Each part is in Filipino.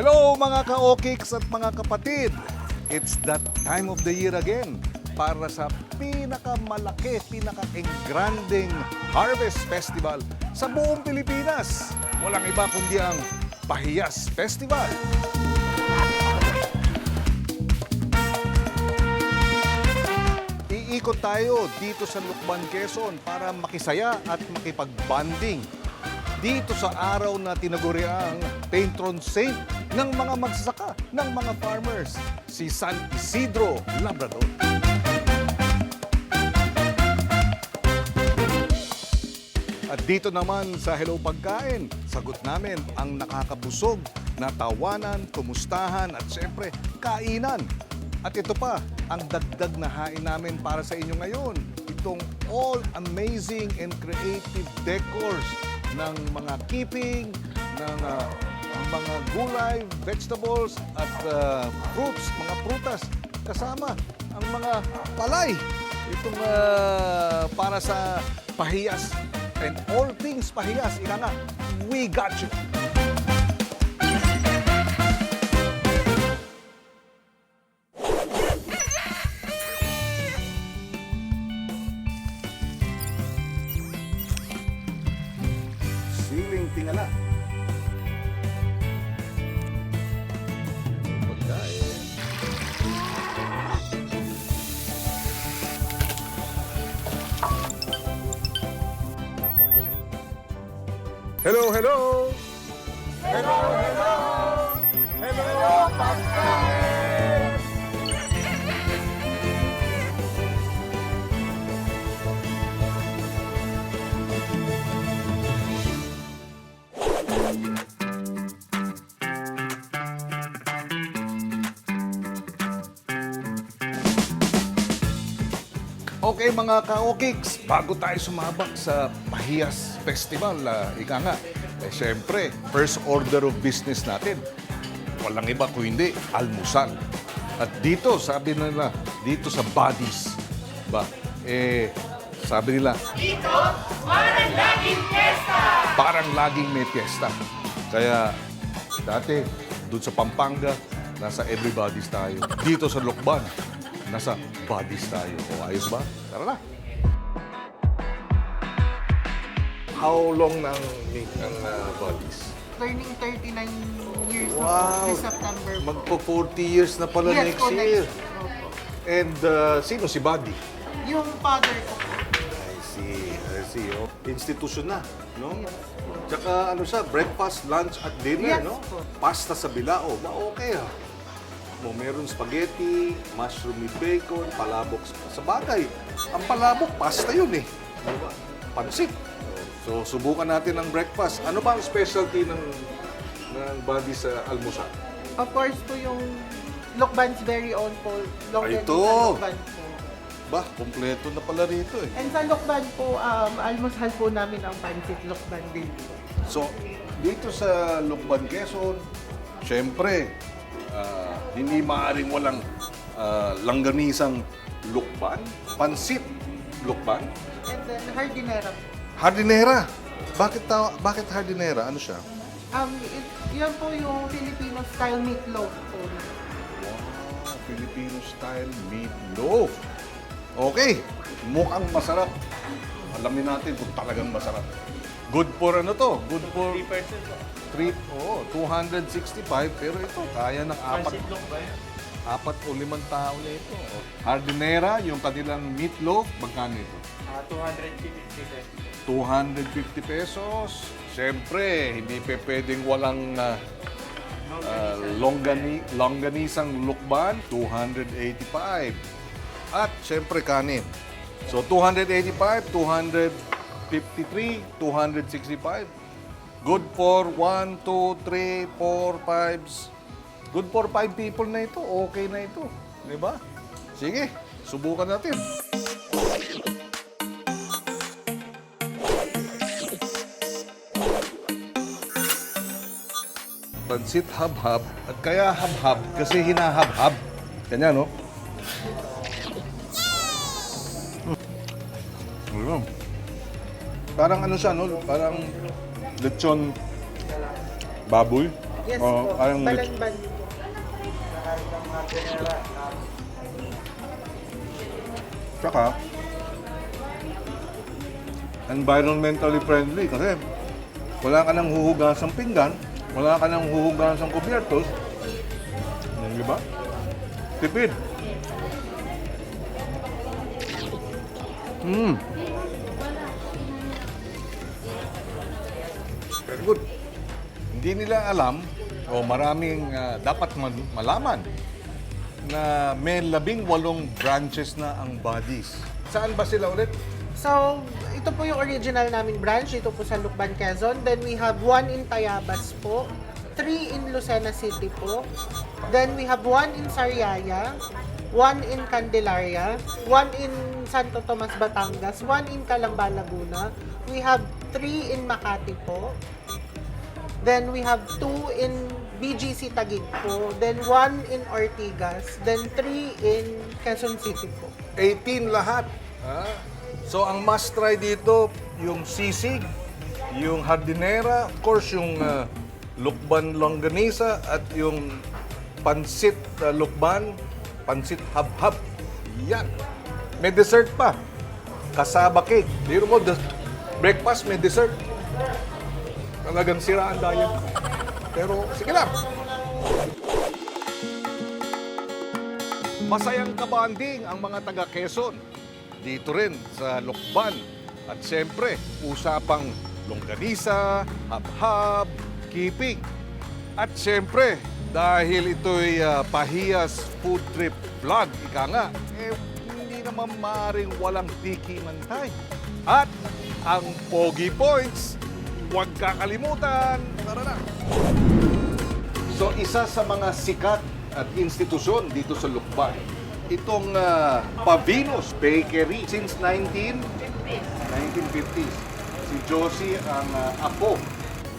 Hello mga ka-okiks at mga kapatid! It's that time of the year again para sa pinakamalaki, pinaka-engranding Harvest Festival sa buong Pilipinas. Walang iba kundi ang Pahiyas Festival. Iikot tayo dito sa Lukban, Quezon para makisaya at makipag-banding dito sa araw na tinaguriang patron saint ng mga magsasaka, ng mga farmers, si San Isidro Labrador. At dito naman sa Hello Pagkain, sagot namin ang nakakabusog na tawanan, kumustahan at siyempre kainan. At ito pa, ang dagdag na hain namin para sa inyo ngayon. Itong all amazing and creative decors ng mga keeping, ng ah, mga gulay, vegetables at ah, fruits, mga prutas. Kasama ang mga palay. Itong ah, para sa pahiyas and all things pahiyas. Ika nga, we got you. Hello, hello! Hello, hello! Hello, pagkain! Okay mga ka-okiks, bago tayo sumabak sa Pahiyas Festival, ah, ika nga, eh syempre, first order of business natin, walang iba kung hindi, almusal. At dito, sabi nila, dito sa Buddies, ba, eh, sabi nila, Dito, parang laging pesta! parang laging may piyesta. Kaya dati, doon sa Pampanga, nasa everybody's tayo. Dito sa Lokban, nasa bodies tayo. O ayos ba? Tara na. How long nang make ng uh, bodies? turning 39 years na Wow! po this September po. Magpo 40 years na pala yes next po, year. next year. Opo. And uh, sino si Buddy? Yung father ko po. I see, I see. Oh. Institution na, no? Tsaka ano siya, breakfast, lunch at dinner, Yes no? po. Pasta sa bilao, ba okay ah. Mo meron spaghetti, mushroom with bacon, palabok sa bagay. Ang palabok, pasta yun eh. Di ba? Pansit. So, subukan natin ang breakfast. Ano ba ang specialty ng ng body sa almusal? Of course po yung Lokban's very own po. Long Ay, Ay, ito! Lokban po. Ba, kompleto na pala rito eh. And sa Lokban po, um, almusal po namin ang pancit Lokban din po. So, dito sa Lukban, Quezon, syempre, ah, hindi maaaring walang ah, langganisang lukban, pansit lukban, And then hardinera hardinera. Bakit ta- bakit hardinera? Ano siya? Um, it, yan po yung Filipino style meatloaf po. Wow, Filipino style meatloaf. Okay, mukhang masarap. Alamin natin kung talagang masarap. Good for ano to? Good for 3 oh, 265 pero ito kaya ng apat apat o limang tao na ito. Hardinera, yung kanilang meatloaf, magkano ito? Ah, 250 250 pesos. Siyempre, hindi pe pwedeng walang ah, ah, longani, longganisang lukban, 285. At siyempre kanin. So 285, 253, 265. Good for 1, 2, 3, 4, 5. Good for 5 people na ito. Okay na ito. Di ba? Sige, subukan natin. Pansit habhab at kaya habhab kasi hinahabhab. Kanya, no? Mm. Parang ano siya, no? Parang lechon baboy. Yes po. parang- Balanban po. Tsaka, environmentally friendly kasi wala ka nang huhugasang pinggan, wala ka nang huhugasang kubyertos. Yan, Di ba? Tipid. Hmm. Hindi nila alam o maraming ah, dapat man- malaman na may labing walong branches na ang bodies. Saan ba sila ulit? So, ito po yung original naming branch. Ito po sa Lukban, Quezon. Then we have one in Tayabas po. Three in Lucena City po. Then we have one in Sariaya. One in Candelaria. One in Santo Tomas, Batangas. One in Calamba, Laguna. We have three in Makati po. Then we have two in BGC Taguig po. Then one in Ortigas. Then three in Quezon City po. 18 lahat. Ha? So ang must try dito, yung sisig, yung hardinera, of course yung uh, lukban longganisa at yung pansit uh, lukban, pansit habhab. Yan. May dessert pa. Kasaba cake. Biro mo, breakfast may dessert. Talagang sira ang diet. Pero sige lang. Masayang kabanding ang mga taga Quezon. Dito rin sa Lukban. At siyempre, usapang longganisa, habhab, keeping. At siyempre, dahil ito'y ah, Pahiyas Food Trip Vlog, ika nga, eh, hindi naman maaaring walang tiki mantay. At ang Pogi Points, huwag kakalimutan. Tara na! So isa sa mga sikat at institusyon dito sa Lukban, itong ah, Pavinos Bakery since 19 1950s. Si Josie ang ah, apo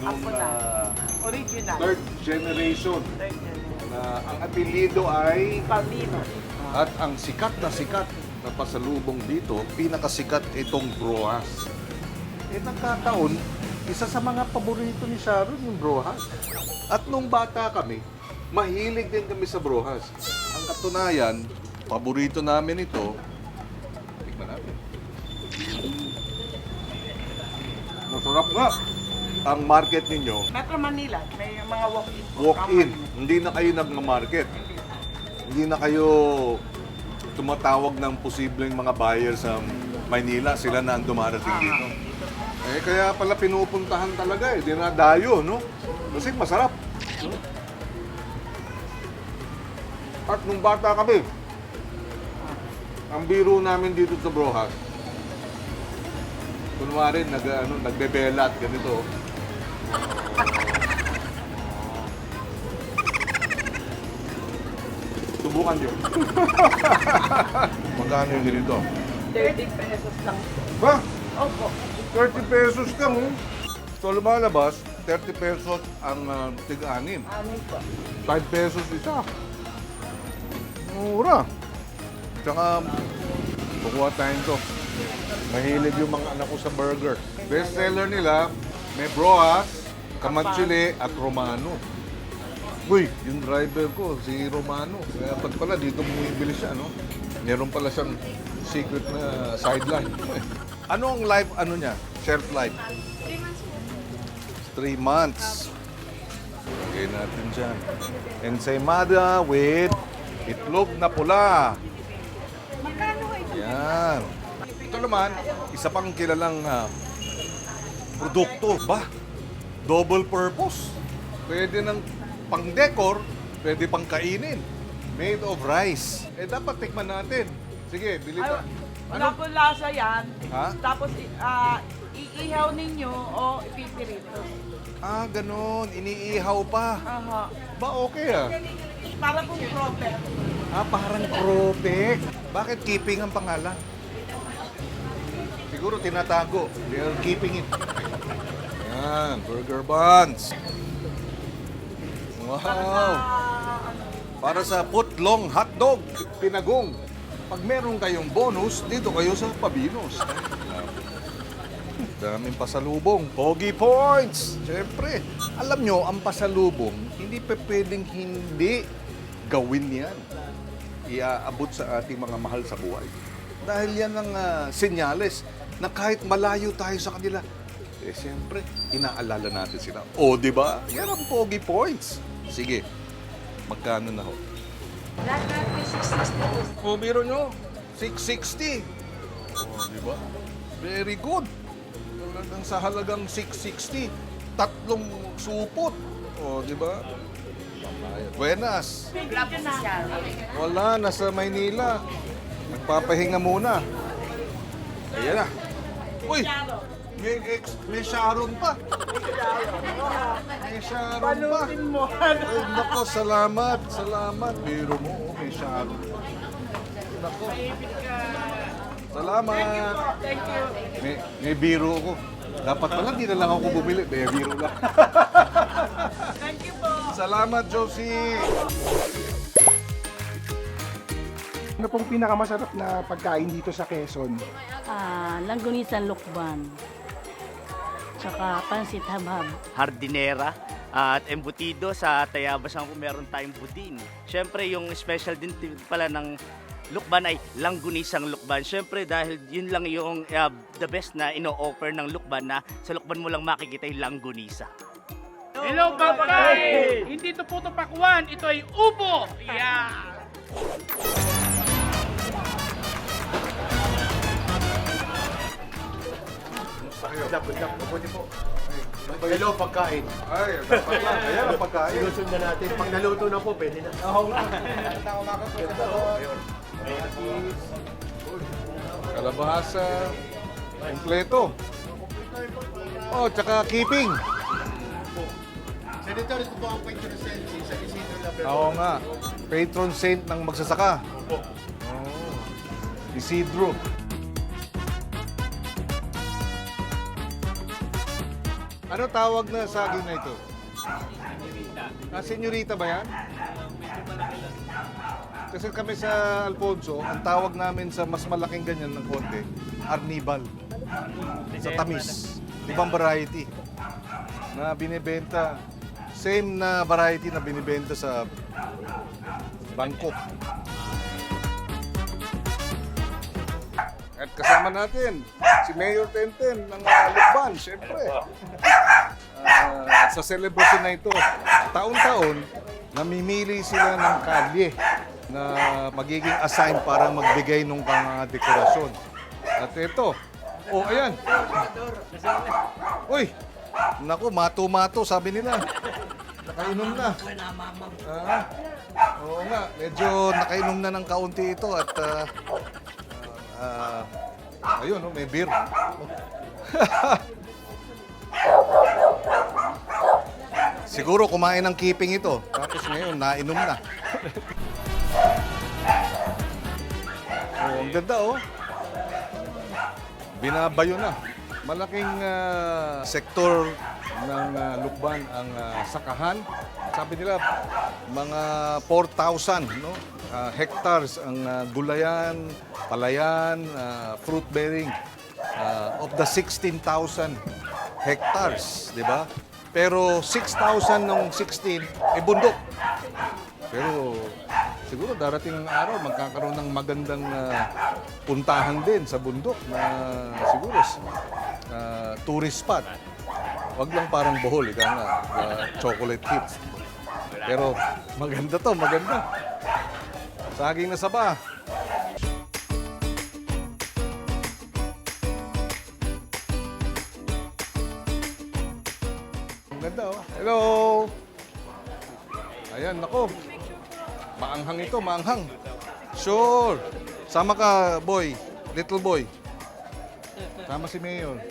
nung ah, Original. third generation Third generation. na ang apelyido ay Palino. at ang sikat na sikat na pasalubong dito, pinakasikat itong broas. Eh nagkataon, isa sa mga paborito ni Sharon yung broas. At nung bata kami, mahilig din kami sa broas. Ang katunayan, paborito namin ito. Tignan natin. Masarap nga. Ang market ninyo, Metro Manila, may mga walk-in. po. walk-in. Hindi na kayo nag-market. Hindi na kayo tumatawag ng posibleng mga buyer sa Maynila. Sila na ang dumarating dito. Eh, kaya pala pinupuntahan talaga eh. Dinadayo, no? Kasi masarap. no? At nung bata kami, ang biro namin dito sa Brojas, kunwari, nag, ano, nagbebelat, ganito. Subukan nyo. Magkano yung ganito? 30 pesos lang. Ba? Opo. 30 pesos lang, oh. So, lumalabas, 30 pesos ang uh, tig-anim. Amin po. 5 pesos isa. Mura. Tsaka, kukuha tayo to. Mahilig yung mga anak ko sa burger. Best seller nila, may broas, kamanchili, at romano. Uy, yung driver ko, si Romano. Kaya pag pala dito bumibili siya, no? Meron pala siyang secret na sideline. ano ang life, ano niya? Shelf life? Three months. Lagay natin dyan. Ensaymada with itlog na pula. Yan. Ito naman, isa pang kilalang ah, produkto. Ba? Double purpose. Pwede ng pang-decor, pwede pang kainin. Made of rice. Eh, dapat tikman natin. Sige, bili Ay, wala po lasa yan. Ha? Tapos, ah, iihaw ninyo o ipipirito. Ah, ganun. Iniihaw pa. Aha. Ba, okay ah. Para pong propet. Ah, parang kropek. Bakit keeping ang pangalan? Siguro tinatago. They are keeping it. Yan, burger buns. Wow. Ano, Para sa putlong hotdog, pinagong. Pag meron kayong bonus, dito kayo sa Pabinos. Daming pasalubong. Pogi points! Siyempre, alam nyo, ang pasalubong, hindi pa pwedeng hindi gawin yan. Iaabot sa ating mga mahal sa buhay. Dahil yan ang ah, senyales na kahit malayo tayo sa kanila, eh siyempre, inaalala natin sila. O, di ba? Yan ang pogi points. Sige, magkano na ho? O, biro nyo, 660. O, di ba? Very good. Talagang sa halagang 660, tatlong supot. O, di ba? Buenas. Wala, nasa Maynila. Nagpapahinga muna. Ayan na. Uy! May, ex, may Sharon pa. May Sharon pa. Ay, nako, salamat. Salamat. Biro mo, oh, may Sharon. Nako. Salamat. Thank you. May, may biro ko. Dapat pala, di na lang ako bumili. May biro lang. Thank you po. Salamat, Josie. Ano pong pinakamasarap na pagkain dito sa Quezon? Ah, langgunisan lukban. Tsaka pansit habhab. hardinera at embutido sa Tayabas ang meron tayong budin. Siyempre yung special din pala ng lukban ay langgunisang lukban. Siyempre dahil yun lang yung uh, the best na ino-offer ng lukban na sa lukban mo lang makikita yung langgunisa. Hello, pagkain! Hindi ito po ito pakwan, ito ay upo! Yeah! Hello, pagkain. Ay. Ayan ang pagkain. Sinusundan natin. Pag naluto na po, pwede na. Kalabasa. Kompleto. Oh, tsaka keeping. Senator, ito po ang patron saint sa Isidro Labrador. Oo nga. Patron saint ng magsasaka. Oh. Isidro. Ano tawag na saging na ito? Ah, senyorita ba yan? Kasi kami sa Alfonso, ang tawag namin sa mas malaking ganyan ng konti, Arnibal. Sa tamis. Ibang variety na binibenta. Same na variety na binibenta sa Bangkok. At kasama natin si Mayor Tenten ng uh, Lukban, syempre. Ah, sa celebration na ito, taon-taon, namimili sila ng kalye na magiging assign para magbigay ng mga dekorasyon. At ito, oh ayan. Uy, naku, mato-mato sabi nila. Nakainom na. Ah, oo nga, medyo nakainom na ng kaunti ito at ah, ah, ayun, oh, may beer. Siguro kumain ng keeping ito. Tapos ngayon, nainom na. oh, ang ganda oh. Binabayo na. Malaking ah, sektor ng ah, lukban ang ah, sakahan. Sabi nila, mga 4,000 no? ah, hectares ang ah, gulayan, palayan, ah, fruit bearing ah, of the 16,000 hectares, di ba? Pero 6,000 ng 16 ay bundok. Pero siguro darating ang araw magkakaroon ng magandang ah, puntahan din sa bundok na siguro ah, tourist spot. Wag lang parang Bohol, ika nga, ah, chocolate hits. Pero maganda to, maganda. Saging na saba. Ganda oh. Hello! Ayan, nako. Maanghang ito, maanghang. Sure. Sama ka, boy. Little boy. Sama si Mayor.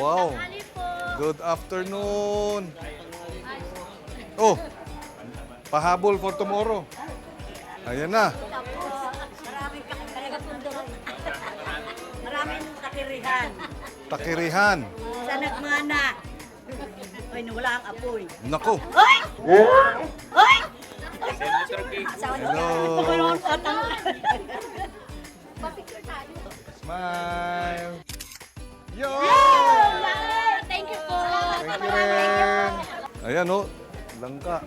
Wow. Good afternoon. Oh, pahabol for tomorrow. Ayan na. Maraming takirihan. Takirihan. Sa nagmana. Ay, wala ang apoy. Nako. Hoy! Hoy! Hello. Hello. Smile. Yo! Thank you po. Thank you rin. Ayan, oh. Langka.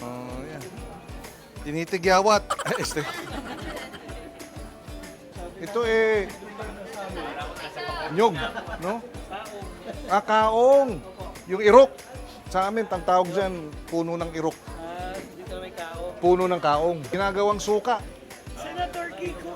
Oh, ayan. Tinitigyawat. este. Ito eh, nyog, no? Ah, kaong. Yung irok. Sa amin, ang tawag dyan, puno ng irok. Puno ng kaong. Ginagawang suka. Senator Kiko,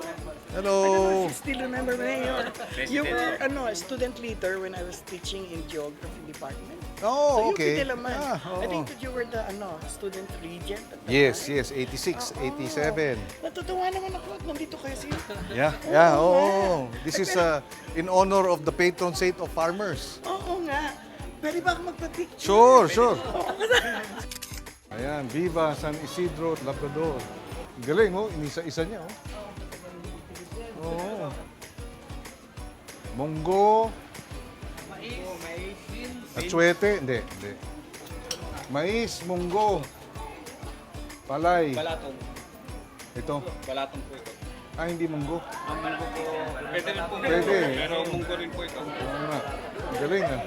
Hello. I still remember Mayor. You were ano, a student leader when I was teaching in geography department. Oh, so okay. did naman. Ah, I oo. think that you were the ano, student regent. at Yes, time. yes, 86, Oo. 87. Natutuwa naman ako at nandito kayo siya. Yeah, yeah, oh. This is uh, in honor of the patron saint of farmers. Oo nga. Pwede ba ako magpa-picture? Sure, sure. Ayan, Viva San Isidro Labrador. Galing, oh. Inisa-isa niya, oh. Oo. Munggo. Atsuete. Hindi, hindi. Mais, munggo. Palay. Balatong. Ito. Balatong po ito. Ah, hindi munggo. Ang munggo po, pwede rin po Pwede. Pero munggo rin po ito. Oo nga. Galing, ah.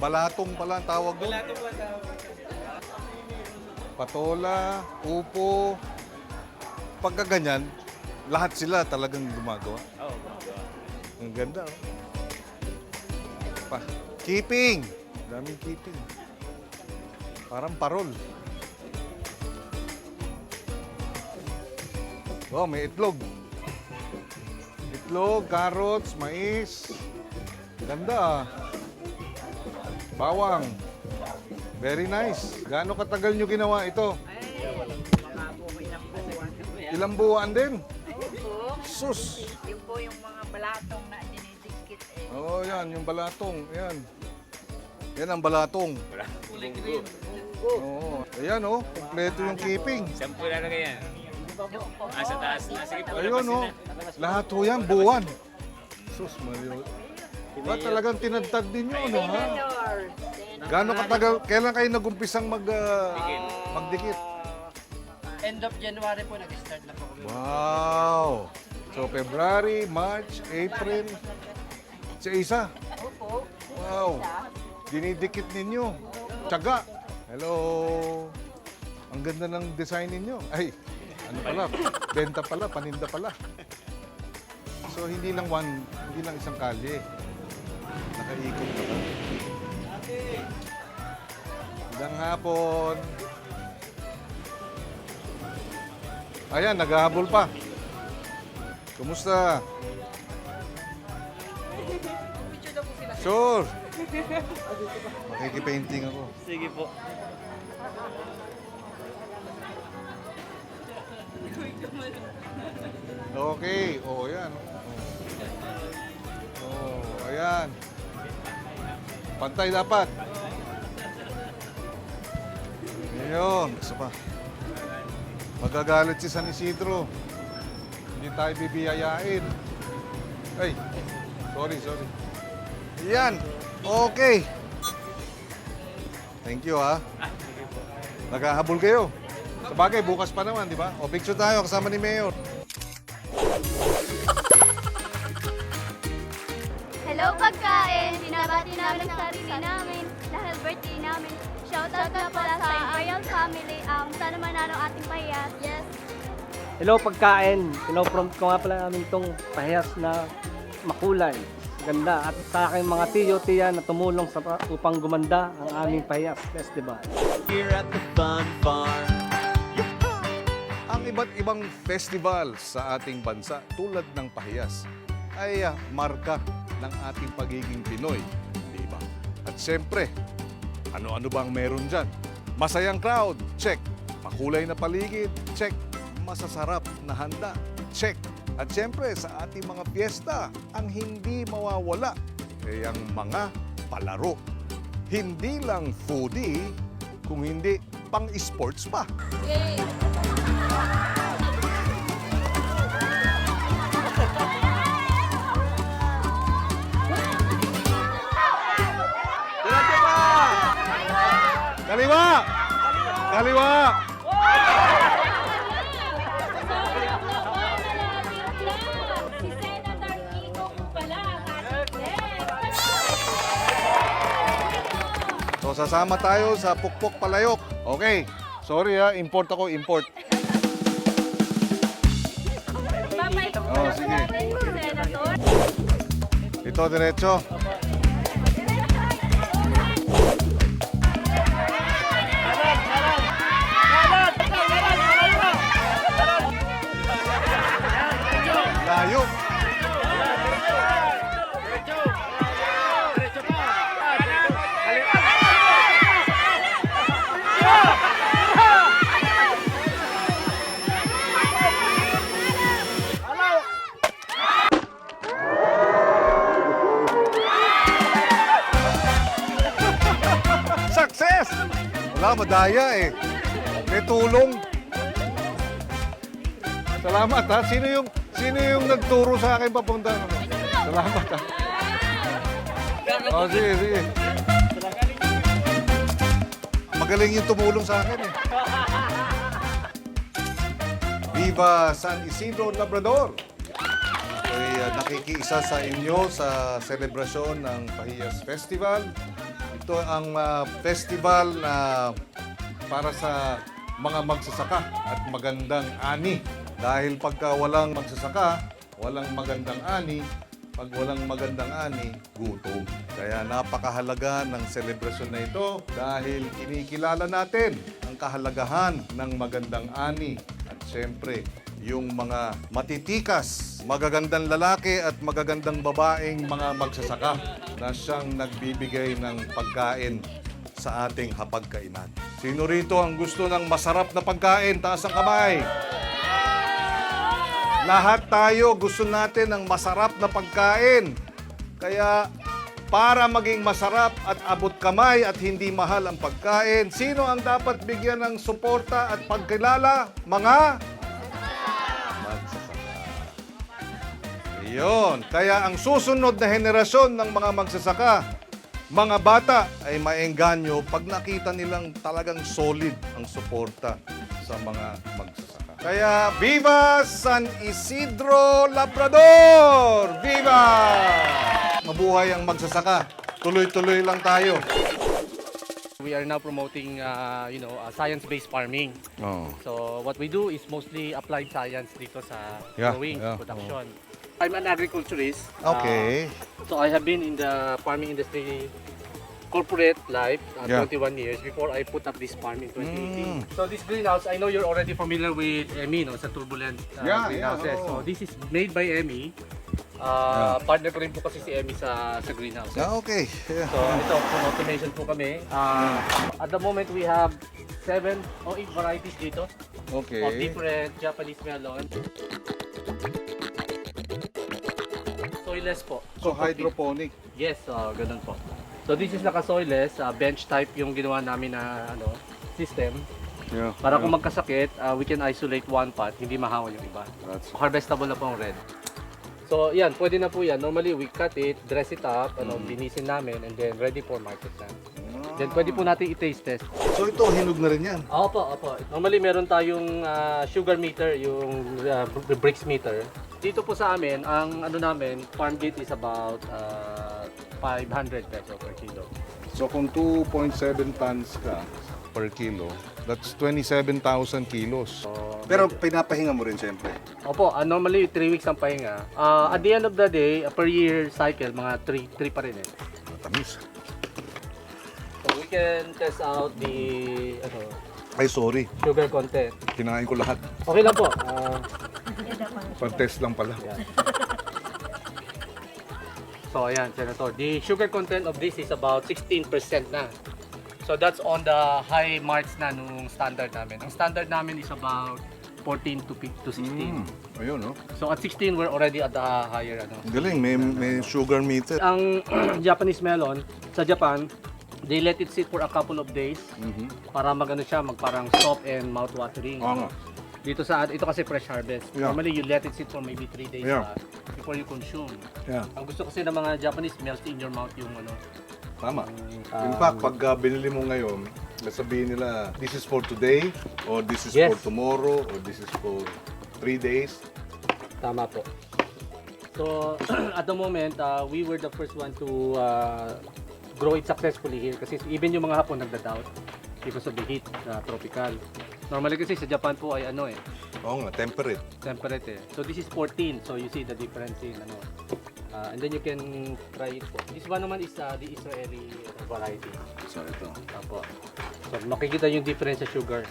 Balatong pala ang tawag doon. Balatong po tawag. patola, upo. Pagka ganyan, lahat sila talagang gumagawa. Oo. Ang ganda, oh. Pa, keeping. Daming keeping. Parang parol. Oh, may itlog. Itlog, carrots, mais. Ganda, ah. Bawang. Very nice. Gaano katagal nyo ginawa ito? Ilang buwan din? Sus! Eh. Oo, oh, yan, yung balatong. Yan. Yan ang balatong. Oo. Ayan, oh. Kompleto yung keeping. Saan po ilalagay yan? Ah, sa taas na. Sige po, Ayun, oh. Lahat ho yan, buwan. Sus, Mario. Ba, talagang tinadtad din nyo, ano, ha? Gaano katagal, kailan kayo nagumpisang mag, ah, magdikit? End of January po, nag-start na po kami. Wow! So, February, March, April. Sa isa? Wow! Dinidikit ninyo. Tsaga. Hello! Ang ganda ng design ninyo. Ay, ano pala? Benta pala, paninda pala. So, hindi lang one, hindi lang isang kalye. Nakaikot ka pa. Magandang hapon. Ayan, naghahabol pa. Kumusta? Sure. Makikipainting ako. Sige po. Okay. O, oh, ayan. Oh, oh, ayan. Pantay dapat. Ayun. Isa pa. Magagalit si San Isidro. Hindi tayo bibiyayain. Ay, sorry, sorry. Yan. Okay. Thank you, ha. Naghahabol kayo. Sa bagay, bukas pa naman, di ba? O, picture tayo kasama ni Mayor. Hello pagkain! Binabati namin ang sarili namin dahil birthday namin. Shoutout na pala sa Royal Family. Um, sana manalo ang ating pahiyas. Yes. Hello pagkain. Pinoprompt ko nga pala namin itong pahiyas na makulay. Ganda. At sa aking mga tiyo, tiya na tumulong sa upang gumanda ang aming pahiyas festival. Ang iba't ibang festival sa ating bansa tulad ng pahiyas ay ah, marka ng ating pagiging Pinoy, di ba? At siyempre, ano-ano bang meron dyan? Masayang crowd, check. Makulay na paligid, check. Masasarap na handa, check. At siyempre, sa ating mga fiesta, ang hindi mawawala ay ang mga palaro. Hindi lang foodie, kung hindi pang-sports pa. Pa! Kaliwa! Kaliwa! So sasama tayo sa Pukpok Palayok. Okay. Sorry ha, import ako, import. Oh, sige. Ito diretso. Madaya eh. May tulong. Salamat ha. Sino yung sino yung nagturo sa akin papunta? Salamat ha. Oh, sige, sige. Magaling yung tumulong sa akin eh. Viva San Isidro Labrador! Ako'y uh, nakikiisa sa inyo sa selebrasyon ng Pahiyas Festival. Ito ang uh, festival na para sa mga magsasaka at magandang ani. Dahil pagka walang magsasaka, walang magandang ani, pag walang magandang ani, gutom. Kaya napakahalaga ng selebrasyon na ito dahil kinikilala natin ang kahalagahan ng magandang ani at siyempre yung mga matitikas, magagandang lalaki at magagandang babaeng mga magsasaka na siyang nagbibigay ng pagkain sa ating hapagkainan. Sino rito ang gusto ng masarap na pagkain? Taas ang kamay. Lahat tayo gusto natin ng masarap na pagkain. Kaya para maging masarap at abot kamay at hindi mahal ang pagkain, sino ang dapat bigyan ng suporta at pagkilala? Mga magsasaka. Iyon. Kaya ang susunod na henerasyon ng mga magsasaka, mga bata ay maengganyo pag nakita nilang talagang solid ang suporta sa mga magsasaka. Kaya Viva San Isidro Labrador! Viva! Mabuhay ang magsasaka. Tuloy-tuloy lang tayo. We are now promoting, uh, you know, uh, science-based farming. Oh. So what we do is mostly applied science dito sa Yeah, growing yeah. production. I'm an agriculturist. Okay. Uh, so I have been in the farming industry corporate life uh, Yeah. 21 years before I put up this farm in 2018. Mm. So this greenhouse, I know you're already familiar with EMI, no, sa turbulent uh, Yeah, greenhouses. yeah, oo. So this is made by EMI. Uh, Partner ko rin po kasi si EMI sa sa greenhouse. Ah, okay. Yeah. So ito, full automation po kami. Uh, at the moment we have seven or eight varieties dito of Okay. different Japanese melon. Soilless po. So hydroponic. Yes, uh, ganun po. So this is naka-soilless, uh, bench type yung ginawa namin na ano system. Yeah. Para kung magkasakit, uh, we can isolate one pot, hindi mahawa yung iba. That's Harvestable na po ang red. So yan, pwede na po yan. Normally we cut it, dress it up, ano, linisin namin, and then ready for market na. Then pwede po natin i-taste test. So ito, hinog na rin yan. Opo, opo. Normally meron tayong ah, sugar meter, yung ah, br- bricks meter. Dito po sa amin, ang ano namin, farm gate is about ah, 500 peso per kilo. So kung 2.7 tons ka per kilo, that's 27,000 kilos. Pero pinapahinga mo rin siyempre. Opo, ah, normally 3 weeks ang pahinga. Ah, at the end of the day, ah, per year cycle, mga 3 3 pa rin eh. Matamis. Can test out the ano, Ay, sorry. sugar content. Kinain ko lahat. Okay lang po. Ah, Pag-test lang pala. So ayan, Senator. The sugar content of this is about 16% na. So that's on the high marks na nung standard namin. Ang standard namin is about 14 to, pi- to 16. Mm. Ayun, no? So at 16, we're already at the higher ano. Galing, may, may sugar meter. Ang Japanese melon sa Japan, they let it sit for a couple of days Mhm. para magano siya, magparang soft and mouth watering. Oo nga. Dito sa ito kasi fresh harvest. Yeah. Normally you let it sit for maybe 3 days Yeah. pa before you consume. Yeah. Ang gusto kasi ng mga Japanese melt in your mouth yung ano. Tama. um, In fact, pag uh, binili mo ngayon, sabihin nila, this is for today, or this is Yes. for tomorrow, or this is for three days. Tama po. So, at the moment, uh, we were the first one to uh, grow it successfully here. Kasi even yung mga hapon nagda-doubt because of the heat na tropical. Normally kasi sa Japan po ay ano eh, Oo nga, temperate. temperate eh. So this is 14, so you see the difference in ano. Uh, and then you can try it po. This one naman is uh, the Israeli variety. So ito. Apo. So makikita yung difference sa sugar.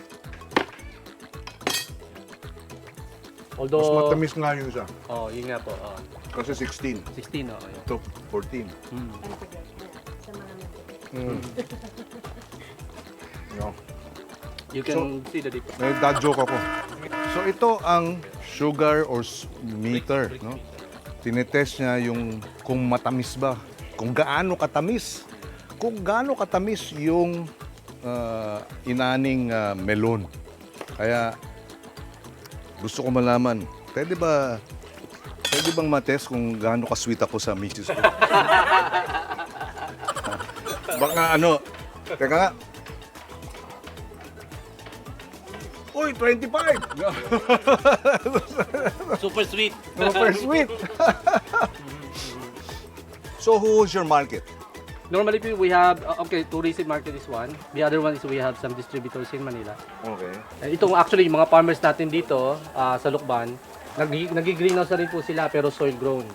Mas Although, matamis nga yung isa. oh, yun nga po. Oh, Kasi 16. 16 oh. Yun. Ito, 14. Mm. Mm. No. You can see the difference. May dad joke ako. So ito ang sugar or s- meter, no? Tinetest niya yung kung matamis ba, kung gaano katamis. Kung gaano katamis yung ah, inaning ah, melon. Kaya gusto ko malaman, pwede ba pwede bang matest kung gaano ka-sweet ako sa misis ko? Baka ano, teka nga, Uy, 25! Super sweet. Super sweet! so who is your market? Normally we have, uh, okay, tourism market is one. The other one is we have some distributors in Manila. Okay. And itong actually, yung mga farmers natin dito ah, sa Lukban, nag- nag-greenhouse na rin po sila pero soil grown.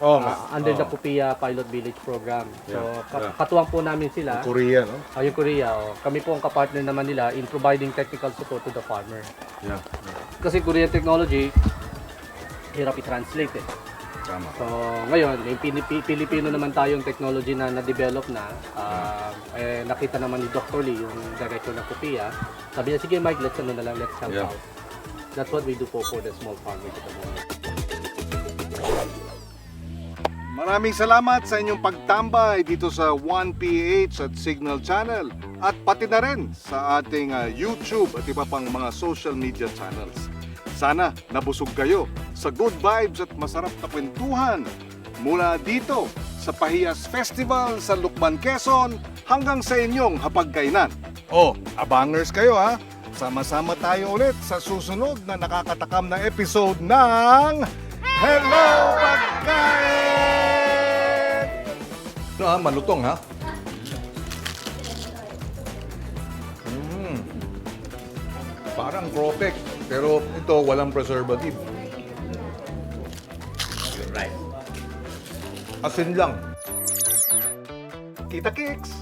Oh, Ah, under the Pupia Pilot Village Program. So, ka- katuwang po namin sila. Korea, no? Ah, yung Korea, oh. kami po ang kapartner naman nila in providing technical support to the farmer. Yeah. Kasi Korean technology, hirap i-translate eh. Tama. So, ngayon, may Pilipi- Pilipino naman tayong technology na na-develop na. Ah, eh, nakita naman ni Dr. Lee, yung director ng Kupia. Sabi niya, sige Mike, let's ano na lang, let's help Yeah. out. That's what we do po for the small farmers at the moment. Maraming salamat sa inyong pagtambay dito sa 1PH at Signal Channel at pati na rin sa ating ah, YouTube at iba pang mga social media channels. Sana nabusog kayo sa good vibes at masarap na kwentuhan mula dito sa Pahiyas Festival sa Lukban, Quezon hanggang sa inyong hapagkainan. Oh, abangers kayo ha! Sama-sama tayo ulit sa susunod na nakakatakam na episode ng Hello Pagkain! No, ha? Malutong ha? Mm. Parang cropek, pero ito walang preservative. Right. Asin lang. Kita kicks!